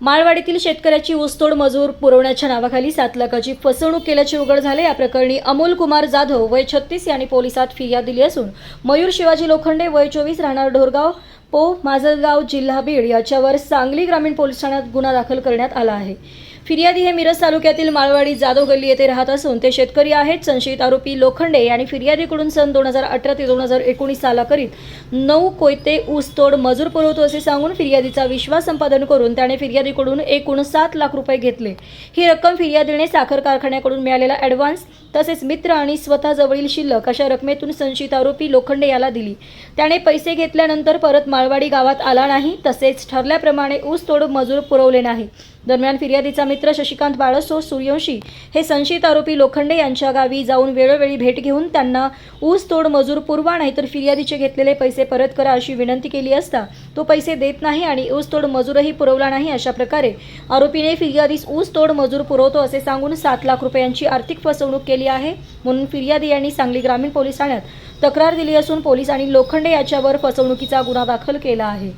माळवाडीतील शेतकऱ्याची ऊसतोड मजूर पुरवण्याच्या नावाखाली सात लाखाची फसवणूक केल्याचे उघड झाले. या प्रकरणी अमोल कुमार जाधव वय छत्तीस यांनी पोलिसात फिर्याद दिली असून मयूर शिवाजी लोखंडे वय चोवीस राहणार ढोरगाव ओ माझलगाव जिल्हा बीड याच्यावर सांगली ग्रामीण पोलीस ठाण्यात गुन्हा दाखल करण्यात आला आहे. फिर्यादी हे मिरज तालुक्यातील माळवाडी जाधव गल्ली येथे राहत असून ते शेतकरी आहेत. संशयित आरोपी लोखंडे यांनी फिर्यादीकडून सन दोन हजार अठरा ते दोन हजार एकोणीस साला करीत नऊ कोयते ऊसतोड मजूर पुरवतो असे सांगून फिर्यादीचा विश्वास संपादन करून त्याने फिर्यादीकडून एकूण सात लाख रुपये घेतले. ही रक्कम फिर्यादीने साखर कारखान्याकडून मिळालेला ॲडव्हान्स तसेच मित्र आणि स्वतःजवळील शिल्लक अशा रकमेतून संशयित आरोपी लोखंडे याला दिली. त्याने पैसे घेतल्यानंतर परत माळवाडी गावात आला नाही तसेच ठरल्याप्रमाणे ऊस तोड मजूर पुरवले नाही. दरम्यान फिर्यादीचा मित्र शशिकांत बाळसो सूर्यवंशी हे संशयित आरोपी लोखंडे यांच्या गावी जाऊन वेळोवेळी भेट घेऊन त्यांना ऊस तोड मजूर पुरवा नाहीतर फिर्यादीचे घेतलेले पैसे परत करा अशी विनंती केली असता तो पैसे देत नाही आणि ऊस तोड मजूरही पुरवला नाही अशा प्रकारे आरोपीने फिर्यादीस ऊस तोड मजूर पुरवतो असे सांगून सात लाख रुपयांची आर्थिक फसवणूक केली आहे म्हणून फिर्यादी यांनी सांगली ग्रामीण पोलीस ठाण्यात तक्रार दिली असून पोलिसांनी लोखंडे याच्यावर फसवणुकीचा गुन्हा दाखल केला आहे.